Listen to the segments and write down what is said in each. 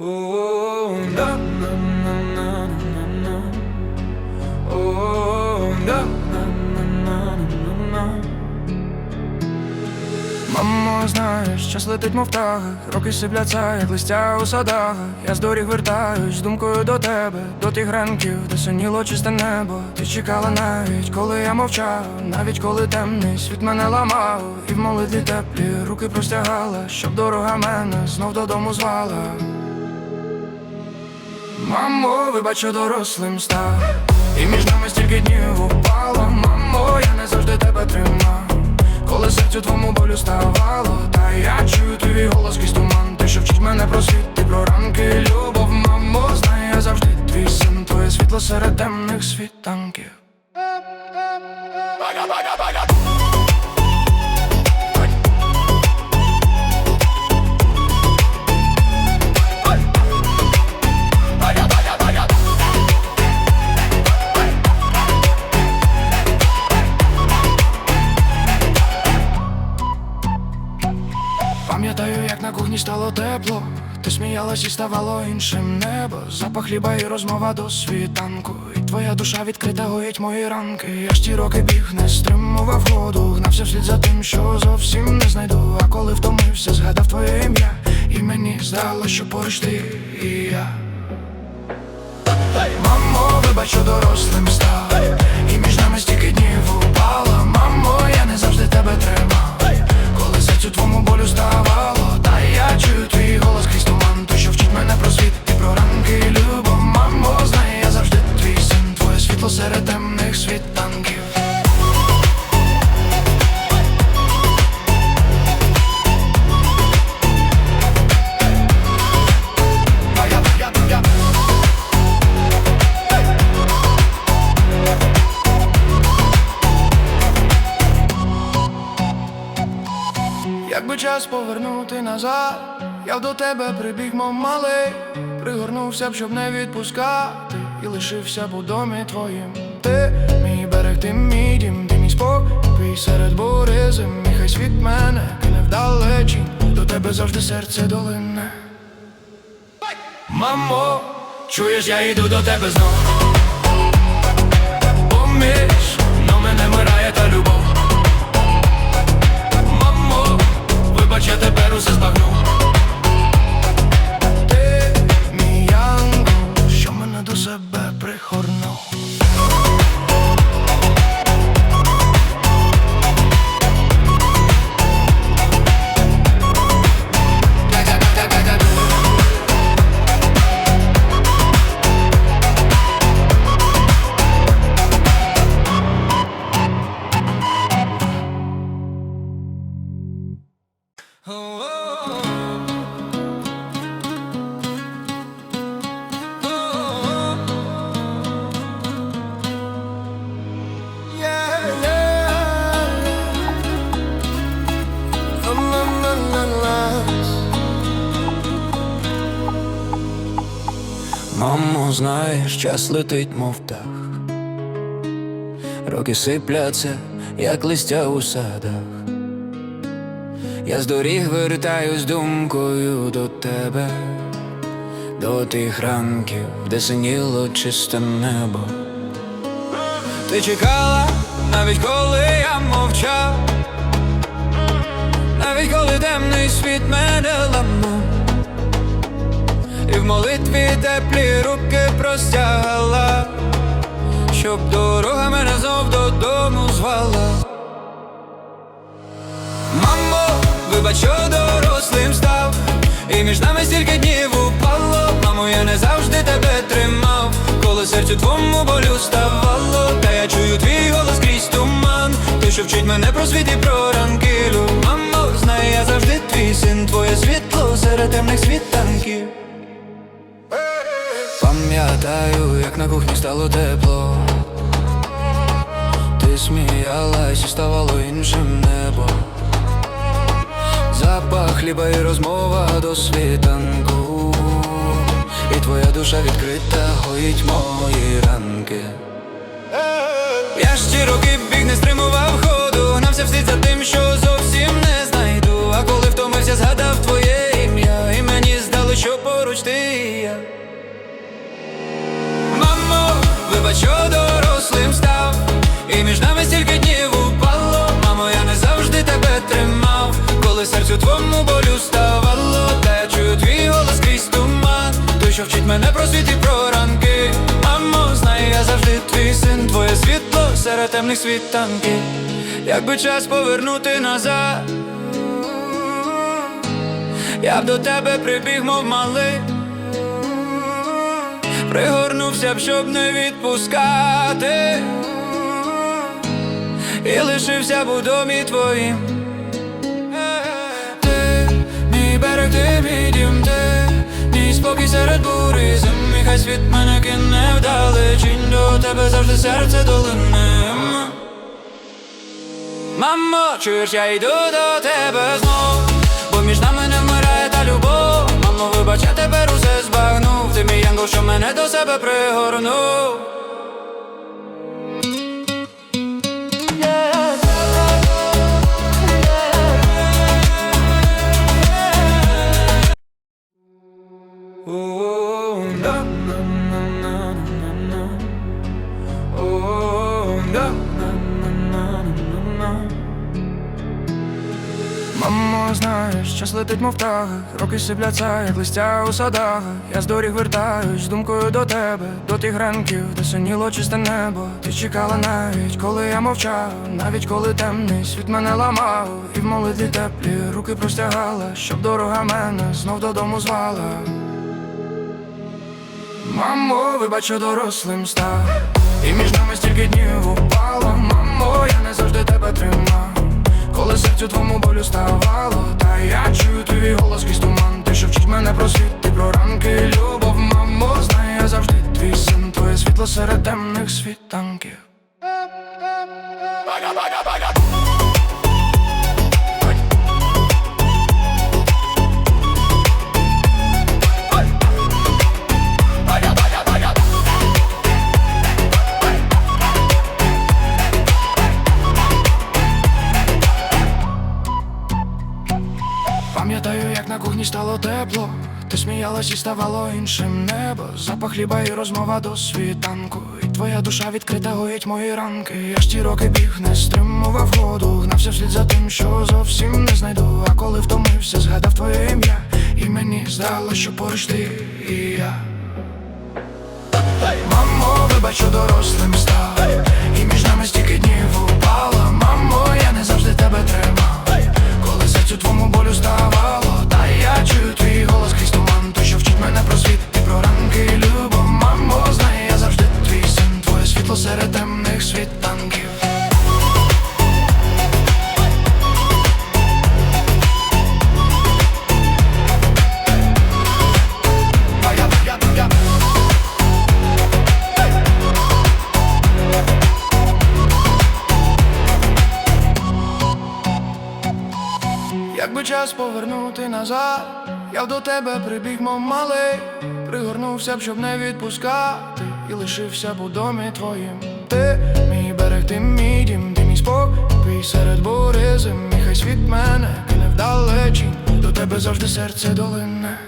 Мамо, знаєш, час летить, мов птах, роки сипляться, як листя у садах. Я з доріг вертаюсь думкою до тебе, до тих ранків, де синіло чисте небо. Ти чекала навіть, коли я мовчав, навіть коли темний світ мене ламав, і в молитві теплі руки простягала, щоб дорога мене знов додому звала. Мамо, вибач, що дорослим став. І між нами стільки днів упало. Мамо, я не завжди тебе тримав. Коли серцю твому болю ставало Та я чую твій голос крізь туман. Ти що вчить мене про світ, ти про ранки. Любов, мамо, знаю я завжди твій син. Твоє світло серед темних світанків сміялась і ставало іншим небо. Запах хліба і розмова до світанку. І твоя душа відкрита гоїть мої ранки. Я ж ті роки біг, не стримував ходу, гнався вслід за тим, що зовсім не знайду. А коли втомився, згадав твоє ім'я, і мені здалося, що поруч ти і я. Мамо, вибач, що дорослим став час повернути назад, я до тебе прибіг, мов малий, пригорнувся б, щоб не відпускати, і лишився б у домі твоїм. Ти мій берег, ти мій дім, ти мій спокій серед бури зим, і хай світ мене кине вдалечінь, до тебе завжди серце долине. Мамо, чуєш, я йду до тебе знов. Поміж, Мамо, знаєш, час летить, мов птах. Роки сипляться, як листя у садах. Я з доріг вертаюсь думкою до тебе, до тих ранків, де синіло чисте небо. Ти чекала, навіть коли я мовчав, навіть коли темний світ мене ламав, і в молитві теплі руки простягала, щоб дорога мене знов додому звала. Вибач, що дорослим став, і між нами стільки днів упало. Мамо, я не завжди тебе тримав, коли серцю твому болю ставало. Та я чую твій голос крізь туман. Ти, що вчить мене про світ і про ранкілю. Мамо, знаю, я завжди твій син, твоє світло серед темних світанків. Пам'ятаю, як на кухні стало тепло. Ти сміялась і ставало іншим небо запах хліба і розмова до світанку, і твоя душа відкрита, гоїть мої ранки. Я ж ті роки біг не стримував ходу, гнався вслід за тим, що зовсім не знайду. А коли втомився, згадав твоє ім'я, і мені здало, що поруч ти і я. Мамо, вибач, що дорослим став, і між нами серцю твому болю ставало Та чую твій голос крізь туман. Той, що вчить мене про світ і про ранки. Мамо, знай, я завжди твій син, твоє світло серед темних світанків Якби час повернути назад, я б до тебе прибіг, мов малий. Пригорнувся б, щоб не відпускати, і лишився б у домі твоїм. Ти мій мій спокій серед бурі зими, хай світ мене кине вдалечінь, до тебе завжди серце долине. Мамо, чуєш, я йду до тебе знов, бо між нами не вмирає та любов. Мамо, вибач, я тепер усе збагнув. Ти мій янгол, що мене до себе пригорнув. Час летить, мов птахи, роки сипляться, як листя у садах. Я з доріг вертаюсь з думкою до тебе, до тих ранків, де синіло чисте небо. Ти чекала навіть, коли я мовчав, навіть коли темний світ мене ламав, і в молитві теплі руки простягала, щоб дорога мене знов додому звала. Мамо, вибач, що дорослим став, і між нами стільки днів упало. Мамо, я не завжди тебе тримав. Коли серцю твому болю ставало, та я чую твій голос крізь туман Ти що вчить мене про світ, ти про ранки, любов, мамо, знає я завжди твій син, твоє світло серед темних світанків. Стало тепло, ти сміялась і ставало іншим небо, запах хліба і розмова до світанку. І твоя душа відкрита гоїть мої ранки. Я ж ті роки біг, не стримував ходу, гнався вслід за тим, що зовсім не знайду. А коли втомився, згадав твоє ім'я, і мені здалося, що поруч ти і я. Мамо, вибач, що дорослим став І між нами стільки днів Якби час повернути назад, я б до тебе прибіг, мов малий, пригорнувся б, щоб не відпускати, і лишився б у домі твоїм. Ти мій берег, ти мій дім, ти мій спокій серед бури зим, і хай світ мене кине вдалечінь, до тебе завжди серце долине.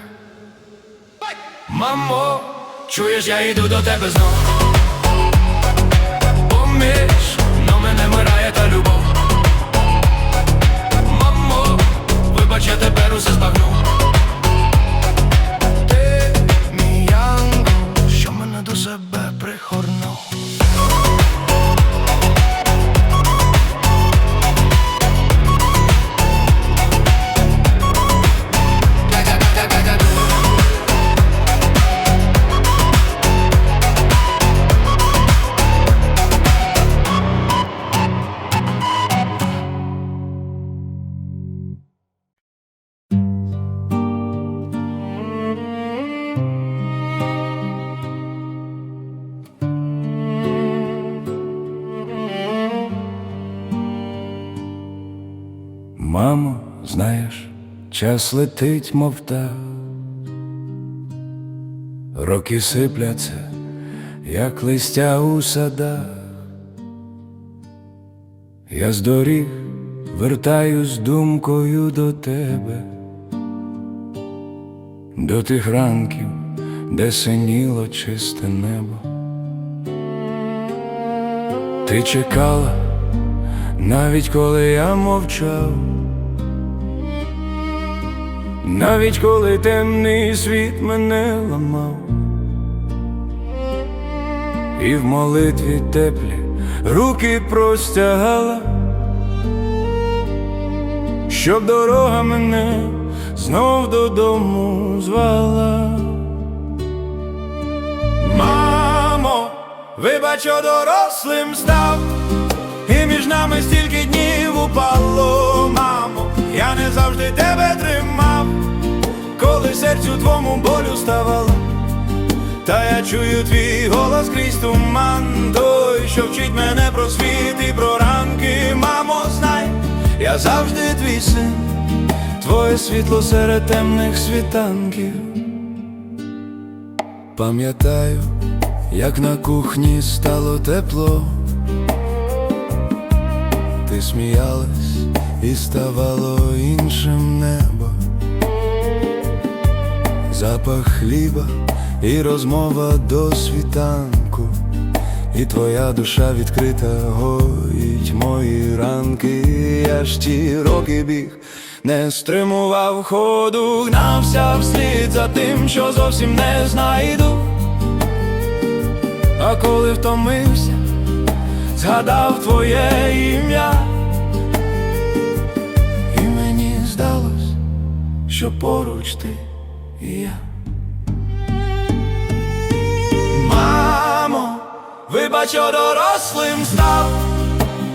Мамо, чуєш, я йду до тебе знов. Поміж, но мене вмирає та любов. Час летить, мов птах Роки сипляться, як листя у садах. Я з доріг вертаюсь думкою до тебе, до тих ранків, де синіло чисте небо. Ти чекала, навіть коли я мовчав, навіть коли темний світ мене ламав, і в молитві теплі руки простягала, щоб дорога мене знов додому звала. Мамо, вибач, дорослим став, і між нами стільки днів упало, завжди тебе тримав, коли серцю твому болю ставало, та я чую твій голос крізь туман, той, що вчить мене про світ і про ранки, мамо, знай, я завжди твій син, твоє світло серед темних світанків. Пам'ятаю, як на кухні стало тепло, ти сміялась і ставало іншим небо, запах хліба і розмова до світанку, і твоя душа відкрита гоїть мої ранки, я ж ті роки біг. Не стримував ходу, гнався вслід за тим, що зовсім не знайду. А коли втомився, згадав твоє ім'я, що поруч ти і я. Мамо, вибач, дорослим став,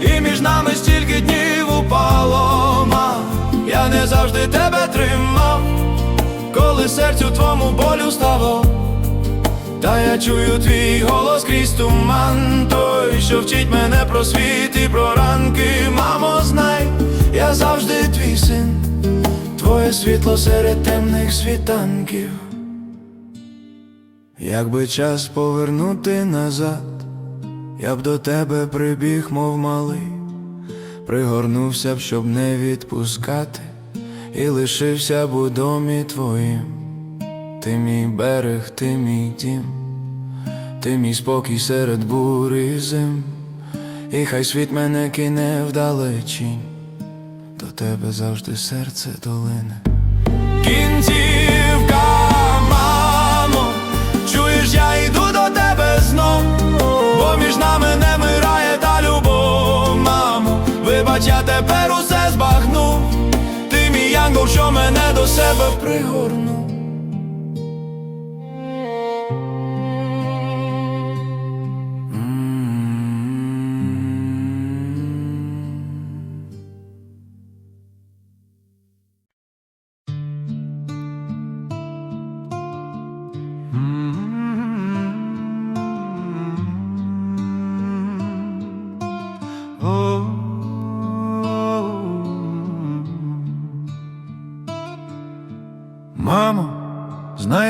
і між нами стільки днів упало, мам, я не завжди тебе тримав, коли серцю твому болю ставав. Та я чую твій голос крізь туман, той, що вчить мене про світ і про ранки, мамо, знай, я завжди твій син, твоє світло серед темних світанків. Якби час повернути назад, я б до тебе прибіг, мов малий, пригорнувся б, щоб не відпускати, і лишився б у домі твоїм. Ти мій берег, ти мій дім, ти мій спокій серед бурі зим, і хай світ мене кине вдалечінь, тебе завжди серце долине. Кінцівка, мамо, чуєш, я йду до тебе знов, бо між нами не мирає та любов, мамо, вибач, я тепер усе збагну, ти мій янгол, що мене до себе пригорнув.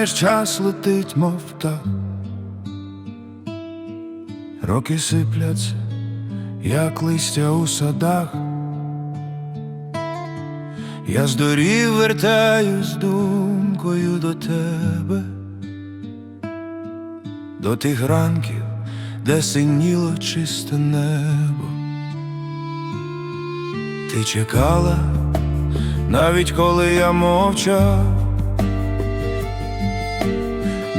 Знаєш, час летить, мов птах Роки сипляться, як листя у садах. Я здорів, вертаюсь думкою до тебе, до тих ранків, де синіло чисте небо. Ти чекала, навіть коли я мовчав,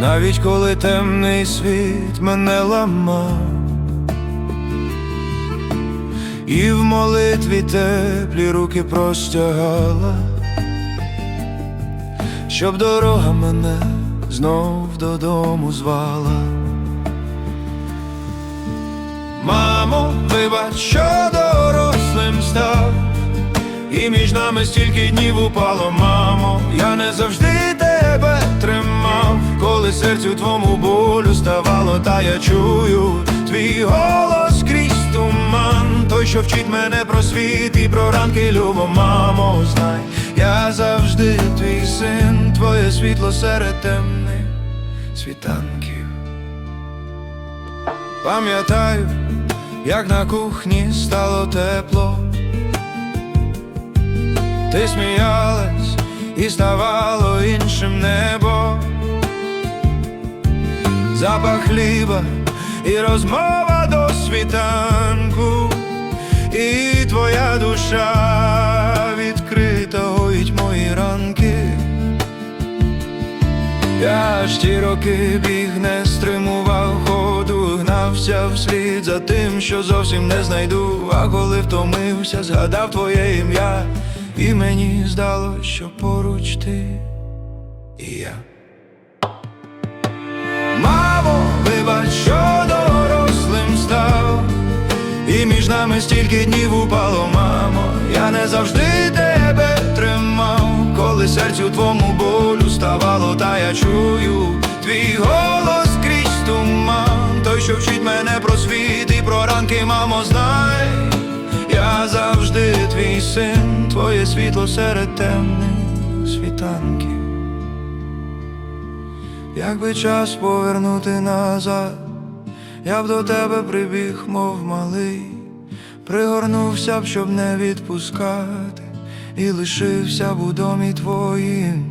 навіть коли темний світ мене ламав, і в молитві теплі руки простягала, щоб дорога мене знов додому звала. Мамо, вибач, що дорослим став, і між нами стільки днів упало, мамо, я не завжди тебе тримав, коли серцю твому болю ставало, та я чую твій голос крізь туман, той, що вчить мене про світ і про ранки, любо, мамо, знай, я завжди твій син, твоє світло серед темних світанків. Пам'ятаю, як на кухні стало тепло, ти сміялась і ставало іншим небо, запах хліба і розмова до світанку, і твоя душа відкрита гоїть мої ранки. Я ж ті роки біг не стримував ходу, гнався вслід за тим, що зовсім не знайду. А коли втомився, згадав твоє ім'я, і мені здалось, що поруч ти і я. Мамо, вибач, що дорослим став, і між нами стільки днів упало, мамо, я не завжди тебе тримав, коли серцю твому болю ставало, та я чую твій голос крізь туман, той, що вчить мене про світ і про ранки, мамо, завжди твій син, твоє світло серед темних світанків. Якби час повернути назад, я б до тебе прибіг, мов малий, пригорнувся б, щоб не відпускати, і лишився б у домі твоїм.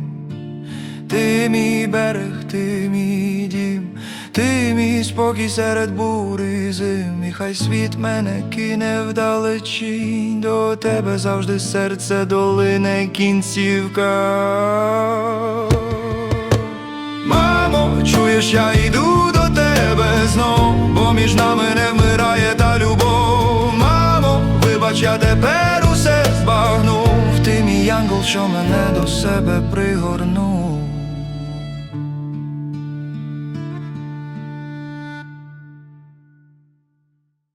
Ти мій берег, ти мій дім, ти мій спокій серед бури зим, і хай світ мене кине вдалечінь, до тебе завжди серце долине кінцівка. Мамо, чуєш, я йду до тебе знов, бо між нами не вмирає та любов. Мамо, вибач, я тепер усе збагнув. Ти мій янгол, що мене до себе пригорнув.